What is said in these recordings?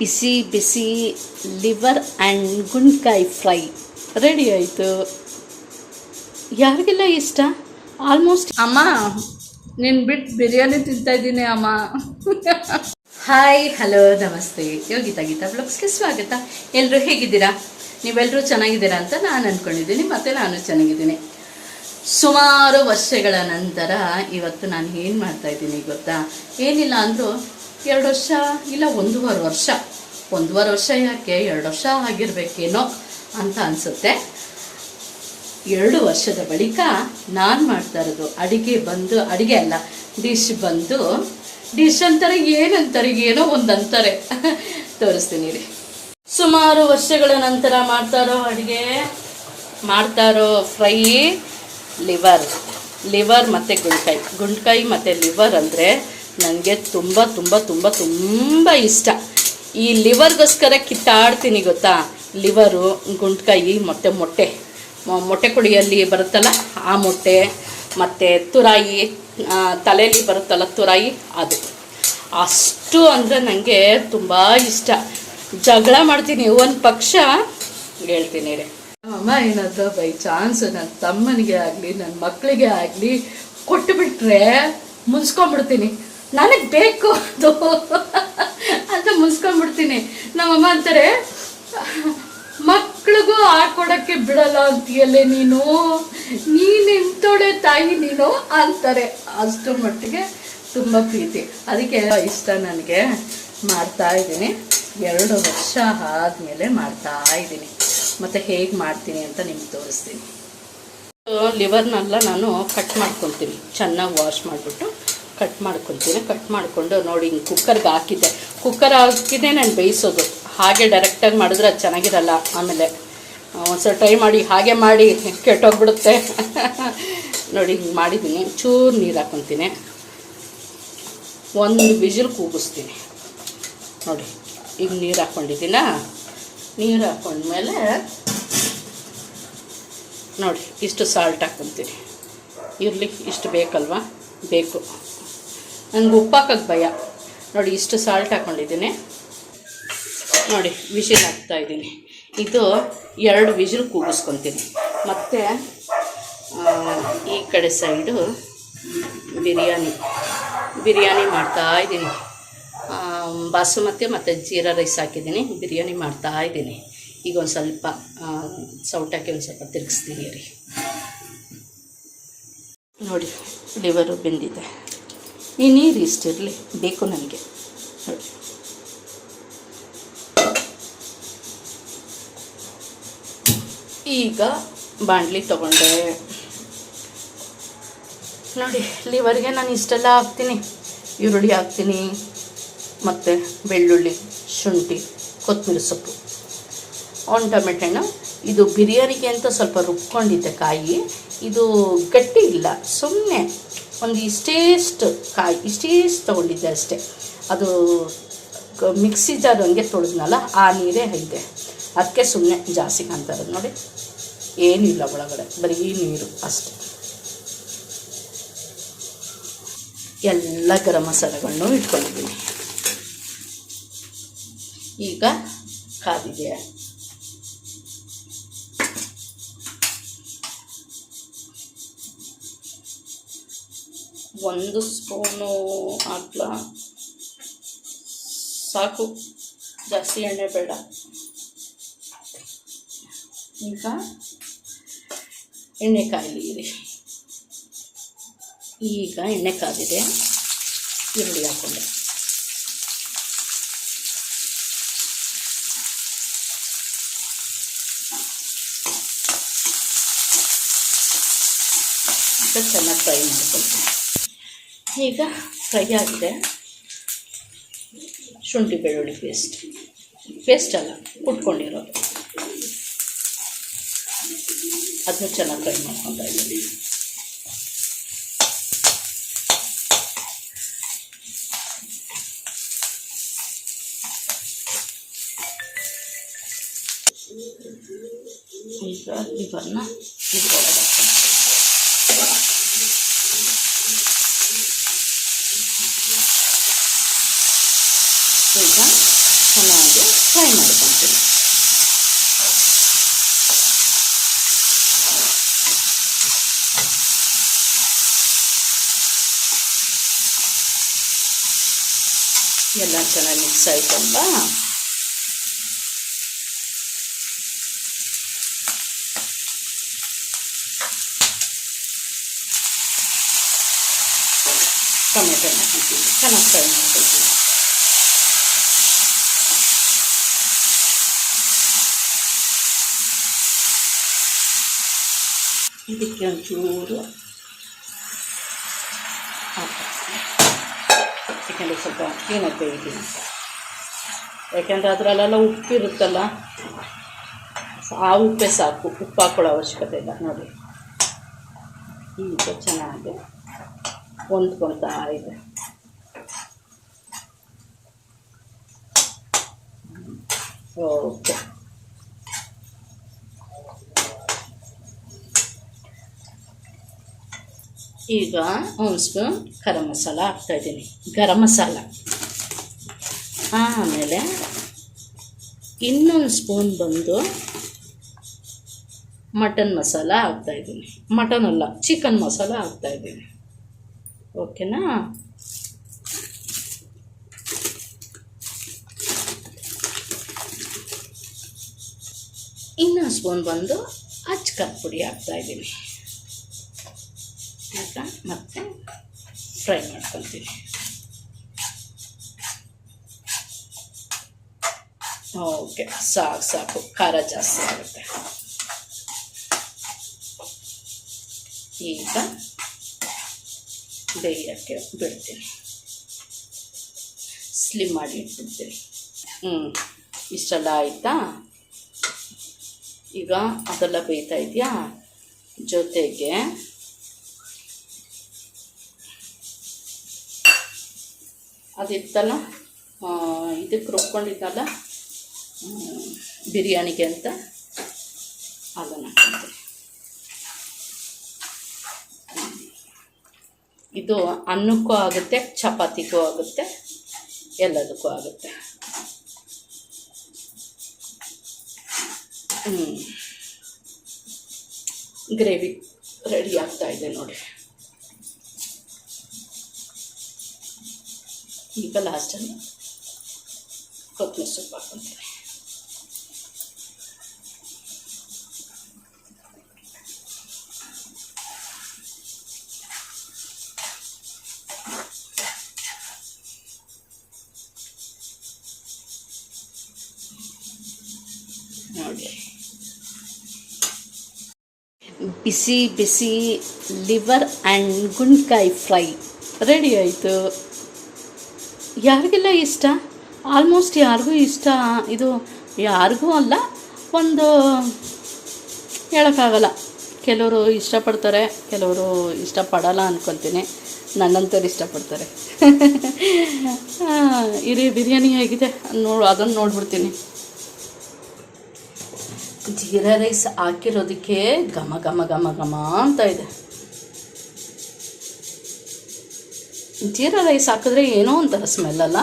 ಬಿಸಿ ಬಿಸಿ liver and ಗುಂಡ್ಕಾಯಿ fry. Ready ಆಯಿತು. ಯಾರಿಗೆಲ್ಲ ಇಷ್ಟ? ಆಲ್ಮೋಸ್ಟ್ ಅಮ್ಮ ನೀನು ಬಿಟ್ಟು ಬಿರಿಯಾನಿ ತಿಂತಾ ಇದ್ದೀನಿ ಅಮ್ಮ. ಹಾಯ್ ಹಲೋ ನಮಸ್ತೆ. ಯೋಗಿತಾ ಗೀತಾ ಬ್ಲಾಗ್ಸ್ಗೆ ಸ್ವಾಗತ. ಎಲ್ಲರೂ ಹೇಗಿದ್ದೀರಾ? ನೀವೆಲ್ಲರೂ ಚೆನ್ನಾಗಿದ್ದೀರಾ ಅಂತ ನಾನು ಅಂದ್ಕೊಂಡಿದ್ದೀನಿ ಮತ್ತು ನಾನು ಚೆನ್ನಾಗಿದ್ದೀನಿ. ಸುಮಾರು ವರ್ಷಗಳ ನಂತರ ಇವತ್ತು ನಾನು ಏನು ಮಾಡ್ತಾಯಿದ್ದೀನಿ ಗೊತ್ತಾ? ಏನಿಲ್ಲ ಅಂದರೂ ಎರಡು ವರ್ಷ ಇಲ್ಲ, ಒಂದೂವರೆ ವರ್ಷ. ಒಂದೂವರೆ ವರ್ಷ ಯಾಕೆ? ಎರಡು ವರ್ಷ ಆಗಿರ್ಬೇಕೇನೋ ಅಂತ ಅನಿಸುತ್ತೆ. ಎರಡು ವರ್ಷದ ಬಳಿಕ ನಾನು ಮಾಡ್ತಾ ಇರೋದು, ಅಡಿಗೆ ಬಂದು, ಅಡಿಗೆ ಅಲ್ಲ ಡಿಶ್ ಬಂದು ಡಿಶ್ ಅಂತಾರೆ, ಏನಂತಾರೆ, ಏನೋ ಒಂದು ಅಂತಾರೆ. ತೋರಿಸ್ತೀನಿ ರೀ ಸುಮಾರು ವರ್ಷಗಳ ನಂತರ ಮಾಡ್ತಾ ಇರೋ ಅಡುಗೆ, ಮಾಡ್ತಾ ಇರೋ ಫ್ರೈ ಲಿವರ್ ಲಿವರ್ ಮತ್ತು ಗುಂಡ್ಕಾಯಿ ಗುಂಡ್ಕಾಯಿ ಮತ್ತು ಲಿವರ್ ಅಂದರೆ ನನಗೆ ತುಂಬ ತುಂಬ ತುಂಬ ತುಂಬ ಇಷ್ಟ. ಈ ಲಿವರ್ಗೋಸ್ಕರ ಕಿತ್ತಾಡ್ತೀನಿ ಗೊತ್ತಾ? ಲಿವರು ಗುಂಡ್ಕಾಯಿ ಮೊಟ್ಟೆ ಮೊಟ್ಟೆ. ಮೊಟ್ಟೆ ಕುಡಿಯಲ್ಲಿ ಬರುತ್ತಲ್ಲ, ಆ ಮೊಟ್ಟೆ, ಮತ್ತು ತುರಾಯಿ ತಲೆಯಲ್ಲಿ ಬರುತ್ತಲ್ಲ ತುರಾಯಿ, ಅದು. ಅಷ್ಟು ಅಂದರೆ ನನಗೆ ತುಂಬ ಇಷ್ಟ. ಜಗಳ ಮಾಡ್ತೀನಿ, ಒಂದು ಪಕ್ಷ ಹೇಳ್ತೀನಿ ರೀ ಅಮ್ಮ, ಏನಾದ್ರು ಬೈ ಚಾನ್ಸ್ ನನ್ನ ತಮ್ಮನಿಗೆ ಆಗಲಿ ನನ್ನ ಮಕ್ಕಳಿಗೆ ಆಗಲಿ ಕೊಟ್ಟುಬಿಟ್ರೆ ಮುನ್ಸ್ಕೊಂಡ್ಬಿಡ್ತೀನಿ ನನಗೆ ಬೇಕು ಅದು. ಅಂತ ಮುನ್ಸ್ಕೊಂಡ್ಬಿಡ್ತೀನಿ ನಮ್ಮಮ್ಮ ಅಂತಾರೆ, ಮಕ್ಳಿಗೂ ಆಡ್ಕೊಡಕ್ಕೆ ಬಿಡಲ್ಲ ಅಂತೀಯಲ್ಲೇ ನೀನು? ನೀನು ಇಂಥೋಳೆ ತಾಯಿ ನೀನು? ಅಂತಾರೆ. ಅಷ್ಟು ಮಟ್ಟಿಗೆ ತುಂಬ ಪ್ರೀತಿ. ಅದಕ್ಕೆ ಇಷ್ಟ ನನಗೆ ಮಾಡ್ತಾ ಇದ್ದೀನಿ. ಎರಡು ವರ್ಷ ಆದಮೇಲೆ ಮಾಡ್ತಾ ಇದ್ದೀನಿ. ಮತ್ತು ಹೇಗೆ ಮಾಡ್ತೀನಿ ಅಂತ ನಿಮ್ಗೆ ತೋರಿಸ್ತೀನಿ. ಲಿವರ್ನೆಲ್ಲ ನಾನು ಕಟ್ ಮಾಡ್ಕೊತೀನಿ. ಚೆನ್ನಾಗಿ ವಾಶ್ ಮಾಡಿಬಿಟ್ಟು. ಕಟ್ ಮಾಡ್ಕೊಳ್ತೀನಿ ಕಟ್ ಮಾಡಿಕೊಂಡು ನೋಡಿ, ಹಿಂಗೆ ಕುಕ್ಕರ್ಗೆ ಹಾಕಿದ್ದೆ. ಕುಕ್ಕರ್ ಹಾಕಿದ್ದೆ ನಾನು ಬೇಯಿಸೋದು. ಹಾಗೆ ಡೈರೆಕ್ಟಾಗಿ ಮಾಡಿದ್ರೆ ಅದು ಚೆನ್ನಾಗಿರಲ್ಲ. ಆಮೇಲೆ ಒಂದ್ಸಲ ಟ್ರೈ ಮಾಡಿ, ಹಾಗೆ ಮಾಡಿ, ಕೆಟ್ಟೋಗ್ಬಿಡುತ್ತೆ. ನೋಡಿ, ಹಿಂಗೆ ಮಾಡಿದ್ದೀನಿ ಚೂರು ನೀರು ಹಾಕೊತೀನಿ. ಒಂದು ವಿಜಿಲ್ ಕೂಗಿಸ್ತೀನಿ. ನೋಡಿ ಈಗ ನೀರು ಹಾಕ್ಕೊಂಡಿದ್ದೀನ ನೀರು ಹಾಕ್ಕೊಂಡ್ಮೇಲೆ ನೋಡಿ, ಇಷ್ಟು ಸಾಲ್ಟ್ ಹಾಕೊತೀನಿ. ಇರಲಿ, ಇಷ್ಟು ಬೇಕಲ್ವಾ? ಬೇಕು. ನನಗೆ ಉಪ್ಪು ಹಾಕೋಕ್ಕೆ ಭಯ. ನೋಡಿ, ಇಷ್ಟು ಸಾಲ್ಟ್ ಹಾಕ್ಕೊಂಡಿದ್ದೀನಿ ನೋಡಿ, ವಿಷಿಲ್ ಹಾಕ್ತಾ ಇದ್ದೀನಿ. ಇದು ಎರಡು ವಿಜಿಲ್ ಕೂಗಿಸ್ಕೊತೀನಿ. ಮತ್ತು ಈ ಕಡೆ ಸೈಡು ಬಿರಿಯಾನಿ. ಬಿರಿಯಾನಿ ಮಾಡ್ತಾ ಇದ್ದೀನಿ. ಬಾಸುಮತಿ ಮತ್ತು ಜೀರಾ ರೈಸ್ ಹಾಕಿದ್ದೀನಿ. ಬಿರಿಯಾನಿ ಮಾಡ್ತಾ ಇದ್ದೀನಿ. ಈಗ ಒಂದು ಸ್ವಲ್ಪ ಸೌಟಾಕಿ ಒಂದು ಸ್ವಲ್ಪ ತಿರುಗಿಸ್ತೀನಿ ರೀ. ನೋಡಿ ಲಿವರು ಬೆಂದಿದೆ. ಈ ನೀರು ಇಷ್ಟಿರಲಿ, ಬೇಕು ನನಗೆ. ಈಗ ಬಾಂಡ್ಲಿ ತಗೊಂಡೆ. ನೋಡಿ ಇಲ್ಲಿವರೆಗೆ ನಾನು ಇಷ್ಟೆಲ್ಲ ಹಾಕ್ತೀನಿ. ಈರುಳ್ಳಿ ಹಾಕ್ತೀನಿ, ಮತ್ತು ಬೆಳ್ಳುಳ್ಳಿ, ಶುಂಠಿ, ಕೊತ್ತಂಬರಿ ಸೊಪ್ಪು. ಒಂದು ಟೊಮೆಟೊ ಹಣ್ಣು. ಇದು ಬಿರಿಯಾನಿಗೆ ಅಂತ ಸ್ವಲ್ಪ ರುಬ್ಕೊಂಡಿದ್ದೆ ಕಾಯಿ, ಇದು ಗಟ್ಟಿ ಇಲ್ಲ ಸುಮ್ಮನೆ ಒಂದು ಇಷ್ಟೇಷ್ಟು ಕಾಯಿ ಇಷ್ಟೇಷ್ಟು ತೊಗೊಂಡಿದ್ದೆ ಅಷ್ಟೇ. ಅದು ಮಿಕ್ಸಿ ಜಾರ್ ಹಂಗೆ ತೊಳೆದ್ನಲ್ಲ, ಆ ನೀರೇ ಇದೆ ಅದಕ್ಕೆ ಸುಮ್ಮನೆ ಜಾಸ್ತಿ ಕಾಣ್ತಾ ಇರೋದು ನೋಡಿ. ಏನಿಲ್ಲ ಒಳಗಡೆ, ಬರೀ ನೀರು ಅಷ್ಟೆ. ಎಲ್ಲ ಗರಂ ಮಸಾಲೆಗಳನ್ನೂ ಇಟ್ಕೊಂಡಿದ್ದೀನಿ. ಈಗ ಕಾದಿದೆ ಒಂದು ಸ್ಪೂನು ಹಾಕ್ಲ. ಸಾಕು. ಜಾಸ್ತಿ ಎಣ್ಣೆ ಬೇಡ. ಈಗ ಎಣ್ಣೆ ಕಾಯಲಿ ಈಗ ಎಣ್ಣೆ ಕಾದಿದೆ ಈರುಳ್ಳಿ ಹಾಕೊಂಡೆ ಚೆನ್ನಾಗಿ ಫ್ರೈ ಮಾಡ್ಕೊಳ್ತೀನಿ. ಈಗ ಫ್ರೈ ಆಗಿದೆ. ಶುಂಠಿ ಬೆಳ್ಳುಳ್ಳಿ ಪೇಸ್ಟ್. ಪೇಸ್ಟ್ ಅಲ್ಲ, ಕುಟ್ಕೊಂಡಿರೋದು. ಅದನ್ನು ಚೆನ್ನಾಗಿ ಫ್ರೈ ಮಾಡ್ಕೊತಾ ಇದ್ದೀನಿ. ಈಗ ಲಿವರ್ನ ಇದ್ರೊಳಗೆ ಹಾಕ್ತೀನಿ. ಈಗ ಚೆನ್ನಾಗಿ ಫ್ರೈ ಮಾಡ್ಕೊತೀನಿ ಎಲ್ಲ ಚೆನ್ನಾಗಿ ಮಿಕ್ಸ್ ಆಯ್ತಲ್ವಾ ಟೊಮೆಟೊ ಹಾಕ್ತೀವಿ ಚೆನ್ನಾಗಿ ಫ್ರೈ ಮಾಡ್ಕೊಳ್ತೀವಿ ಇದಕ್ಕೆ ಒಂಚೂರು ಹಾಕ್ತೀನಿ ಯಾಕೆಂದರೆ ಸ್ವಲ್ಪ ಕ್ಲೀನಾಗಿ ತೆಗಿತೀನಿ ಯಾಕೆಂದರೆ ಅದರಲ್ಲೆಲ್ಲ ಉಪ್ಪಿರುತ್ತಲ್ಲ ಆ ಉಪ್ಪೇ ಸಾಕು. ಉಪ್ಪು ಹಾಕೊಳ್ಳೋ ಅವಶ್ಯಕತೆ ಇಲ್ಲ, ನೋಡಿ. ಈಗ ಚೆನ್ನಾಗಿ ಹೊಂದ್ಕೊಳ್ತಾ ಇದೆ. ಓಕೆ. ಈಗ ಒಂದು ಸ್ಪೂನ್ ಗರಂ ಮಸಾಲ ಹಾಕ್ತಾಯಿದ್ದೀನಿ ಗರಂ ಮಸಾಲ. ಆಮೇಲೆ ಇನ್ನೊಂದು ಸ್ಪೂನ್ ಬಂದು ಮಟನ್ ಮಸಾಲ ಹಾಕ್ತಾಯಿದ್ದೀನಿ ಮಟನ್ ಅಲ್ಲ, ಚಿಕನ್ ಮಸಾಲ ಹಾಕ್ತಾಯಿದ್ದೀನಿ ಓಕೆನಾ? ಇನ್ನೊಂದು ಸ್ಪೂನ್ ಬಂದು ಅಚ್ಕರ್ ಪುಡಿ ಹಾಕ್ತಾಯಿದ್ದೀನಿ ಆಯಿತಾ ಮತ್ತೆ ಫ್ರೈ ಮಾಡ್ಕೊಳ್ತೀವಿ. ಓಕೆ, ಸಾಕು ಸಾಕು. ಖಾರ ಜಾಸ್ತಿ ಆಗುತ್ತೆ. ಈಗ ಬೇಯಕ್ಕೆ ಬಿಡ್ತೀನಿ ಸ್ಲಿಮ್ ಮಾಡಿ ಇಟ್ಬಿಡ್ತೀನಿ ಹ್ಞೂ ಇಷ್ಟೆಲ್ಲ ಆಯಿತಾ? ಈಗ ಅದೆಲ್ಲ ಬೇಯ್ತಾ ಇದೆಯಾ? ಜೊತೆಗೆ ಅದಿತ್ತಲ್ಲ ಇದಕ್ಕೆ ರುಬ್ಕೊಂಡಿದ್ದಲ್ಲ ಬಿರಿಯಾನಿಗೆ ಅಂತ ಅದನ್ನು ಇದು ಅನ್ನಕ್ಕೂ ಆಗುತ್ತೆ, ಚಪಾತಿಗೂ ಆಗುತ್ತೆ, ಎಲ್ಲದಕ್ಕೂ ಆಗುತ್ತೆ. ಹ್ಞೂ ಗ್ರೇವಿ ರೆಡಿ ಆಗ್ತಾ ಇದೆ ನೋಡಿ. ಈಗ ಲಾಸ್ಟಲ್ಲಿ ಕೊತ್ತಂಬರಿ ಸೊಪ್ಪು ಹಾಕ್ಕೊಂತೀನಿ ನೋಡಿ ಬಿಸಿ ಬಿಸಿ ಲಿವರ್ ಆ್ಯಂಡ್ ಗುಂಡ್ಕಾಯಿ ಫ್ರೈ ರೆಡಿ ಆಯಿತು ಯಾರಿಗೆಲ್ಲ ಇಷ್ಟ? ಆಲ್ಮೋಸ್ಟ್ ಯಾರಿಗೂ ಇಷ್ಟ? ಇದು ಯಾರಿಗೂ ಅಲ್ಲ, ಒಂದು ಹೇಳೋಕ್ಕಾಗಲ್ಲ. ಕೆಲವರು ಇಷ್ಟಪಡ್ತಾರೆ, ಕೆಲವರು ಇಷ್ಟಪಡಲ್ಲ ಅಂದ್ಕೊತೀನಿ ನನ್ನಂಥವ್ರು ಇಷ್ಟಪಡ್ತಾರೆ. ಇರಿ, ಬಿರಿಯಾನಿ ಹೇಗಿದೆ? ನೋಡು ಅದನ್ನು ನೋಡ್ಬಿಡ್ತೀನಿ. ಜೀರಾ ರೈಸ್ ಹಾಕಿರೋದಕ್ಕೆ ಘಮ ಘಮ ಘಮ ಘಮ ಅಂತ ಇದೆ. ಜೀರಾ ರೈಸ್ ಹಾಕಿದ್ರೆ ಏನೋ ಒಂಥರ ಸ್ಮೆಲ್ ಅಲ್ಲ?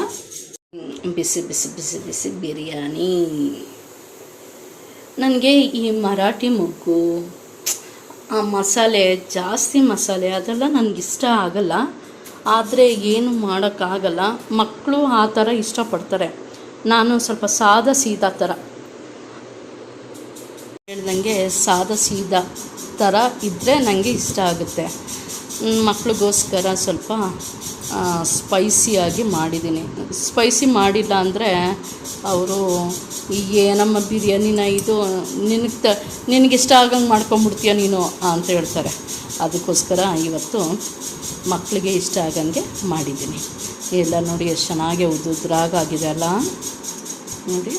ಬಿಸಿ ಬಿಸಿ ಬಿಸಿ ಬಿಸಿ ಬಿರಿಯಾನಿ. ನನಗೆ ಈ ಮರಾಠಿ ಮೊಗ್ಗು, ಆ ಮಸಾಲೆ, ಜಾಸ್ತಿ ಮಸಾಲೆ, ಅದೆಲ್ಲ ನನಗಿಷ್ಟ ಆಗಲ್ಲ. ಆದರೆ ಏನು ಮಾಡೋಕ್ಕಾಗಲ್ಲ. ಮಕ್ಕಳು ಆ ಥರ ಇಷ್ಟಪಡ್ತಾರೆ. ನಾನು ಸ್ವಲ್ಪ ಸಾದ ಸೀದಾ ಥರ. ಹೇಳ್ದಂಗೆ ಸಾದ ಸೀದಾ ಥರ ಇದ್ದರೆ ನನಗೆ ಇಷ್ಟ ಆಗುತ್ತೆ. ಮಕ್ಳಿಗೋಸ್ಕರ ಸ್ವಲ್ಪ ಸ್ಪೈಸಿಯಾಗಿ ಮಾಡಿದ್ದೀನಿ. ಸ್ಪೈಸಿ ಮಾಡಿಲ್ಲ ಅಂದರೆ ಅವರು ಈಗ ಏನಮ್ಮ ಬಿರಿಯಾನಿನ ಇದು, ನಿನಗೆ ತ ನಿನಗಿಷ್ಟ ಆಗಂಗೆ ಮಾಡ್ಕೊಂಬಿಡ್ತೀಯ ನೀನು? ಅಂತ ಹೇಳ್ತಾರೆ. ಅದಕ್ಕೋಸ್ಕರ ಇವತ್ತು ಮಕ್ಕಳಿಗೆ ಇಷ್ಟ ಆಗಂಗೆ ಮಾಡಿದ್ದೀನಿ. ಎಲ್ಲ ನೋಡಿ ಎಷ್ಟು ಚೆನ್ನಾಗಿ ಉದುದ್ರಾಗಾಗಿದೆ ಅಲ್ಲ? ನೋಡಿ.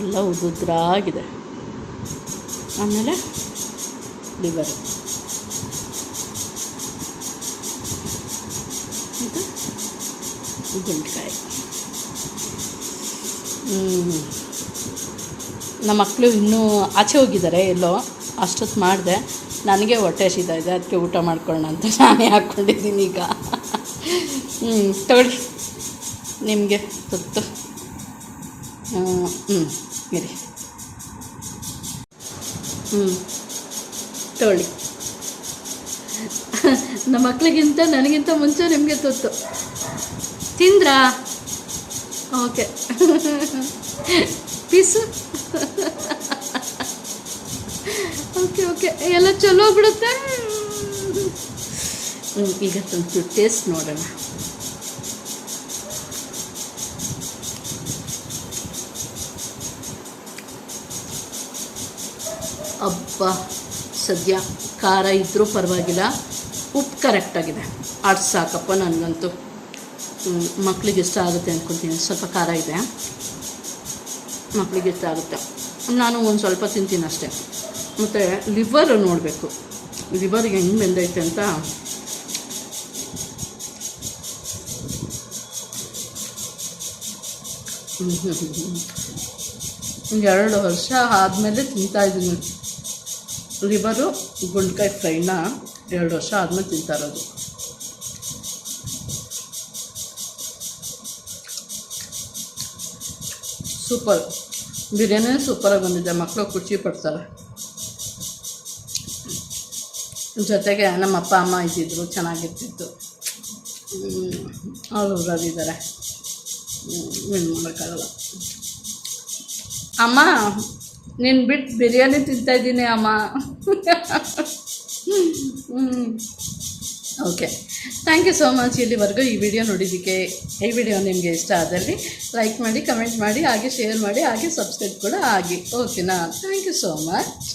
ಎಲ್ಲ ಉದುದ್ರಾಗಿದೆ ಆಮೇಲೆ ಲಿವರ್ ಹ್ಮ್. ನಮ್ಮ ಮಕ್ಕಳು ಇನ್ನೂ ಆಚೆ ಹೋಗಿದ್ದಾರೆ ಎಲ್ಲೋ ಅಷ್ಟೊತ್ತು ಮಾಡಿದೆ. ನನಗೆ ಹೊಟ್ಟೆ ಹಸಿತಾ ಇದೆ ಅದಕ್ಕೆ ಊಟ ಮಾಡ್ಕೊಳ್ಳೋಣ ಅಂತ ನಾನೇ ಹಾಕ್ಕೊಂಡಿದ್ದೀನಿ ಈಗ. ಹ್ಞೂ ತಗೊಳ್ಳಿ. ನಿಮಗೆ ತುತ್ತು ಹ್ಞೂ ಇರಿ. ಹ್ಞೂ ತಗೊಳ್ಳಿ. ನಮ್ಮ ಮಕ್ಳಿಗಿಂತ ನನಗಿಂತ ಮುಂಚೆ ನಿಮಗೆ ತುತ್ತು ತಿಂದ್ರಾ? ಓಕೆ. ಪೀಸು? Okay okay. ಎಲ್ಲ ಚಲೋ ಬಿಡುತ್ತೆ? ಈಗ ತಂದು ಟೇಸ್ಟ್ ನೋಡೋಣ. ಅಬ್ಬ, ಸದ್ಯ ಖಾರ ಇದ್ದರೂ ಪರವಾಗಿಲ್ಲ. ಉಪ್ಪು ಕರೆಕ್ಟಾಗಿದೆ ಅಷ್ಟು ಸಾಕಪ್ಪ ನನಗಂತೂ. ಹ್ಮ್, ಮಕ್ಳಿಗೆ ಇಷ್ಟ ಆಗುತ್ತೆ ಅಂದ್ಕೊತೀನಿ ಸ್ವಲ್ಪ ಖಾರ ಇದೆ. ಮಕ್ಕಳಿಗೆ ಇಷ್ಟ ಆಗುತ್ತೆ. ನಾನು ಒಂದು ಸ್ವಲ್ಪ ತಿಂತೀನಿ ಅಷ್ಟೇ. ಮತ್ತು ಲಿವರ್ ನೋಡಬೇಕು. ಲಿವರ್ಗೆ ಹೆಂಗೆ ಬೆಂದೈತೆ ಅಂತ. ಎರಡು ವರ್ಷ ಆದಮೇಲೆ ತಿಂತಾಯಿದ್ದೀನಿ ಲಿವರು ಗುಂಡ್ಕಾಯಿ ಫ್ರೈನ ಎರಡು ವರ್ಷ ಆದಮೇಲೆ ತಿಂತಾ ಇರೋದು. ಸೂಪರ್. ಬಿರಿಯಾನಿ ಸೂಪರಾಗಿ ಬಂದಿದೆ. ಮಕ್ಕಳು ಖುಷಿ ಪಡ್ತಾರೆ. ಜೊತೆಗೆ ನಮ್ಮ ಅಪ್ಪ, ಅಮ್ಮ ಇದ್ದಿದ್ರು, ಚೆನ್ನಾಗಿರ್ತಿತ್ತು. ಅವರು ಇದ್ದಾರೆ. ಏನು ಮಾಡೋಕ್ಕಾಗಲ್ಲ. ಅಮ್ಮ, ನೀನು ಬಿಟ್ಟು ಬಿರಿಯಾನಿ ತಿಂತಾಯಿದ್ದೀನಿ ಅಮ್ಮ. Okay. Thank you so much ಇಲ್ಲಿವರೆಗೂ ಈ ವಿಡಿಯೋ ನೋಡಿದ್ದಕ್ಕೆ ಈ ವಿಡಿಯೋ ನಿಮಗೆ ಇಷ್ಟ ಆದಲ್ಲಿ ಲೈಕ್ ಮಾಡಿ ಕಮೆಂಟ್ ಮಾಡಿ, ಹಾಗೆ ಶೇರ್ ಮಾಡಿ, ಹಾಗೆ ಸಬ್ಸ್ಕ್ರೈಬ್ ಕೂಡ ಆಗಿ. ಓಕೆನಾ ಥ್ಯಾಂಕ್ ಯು ಸೋ ಮಚ್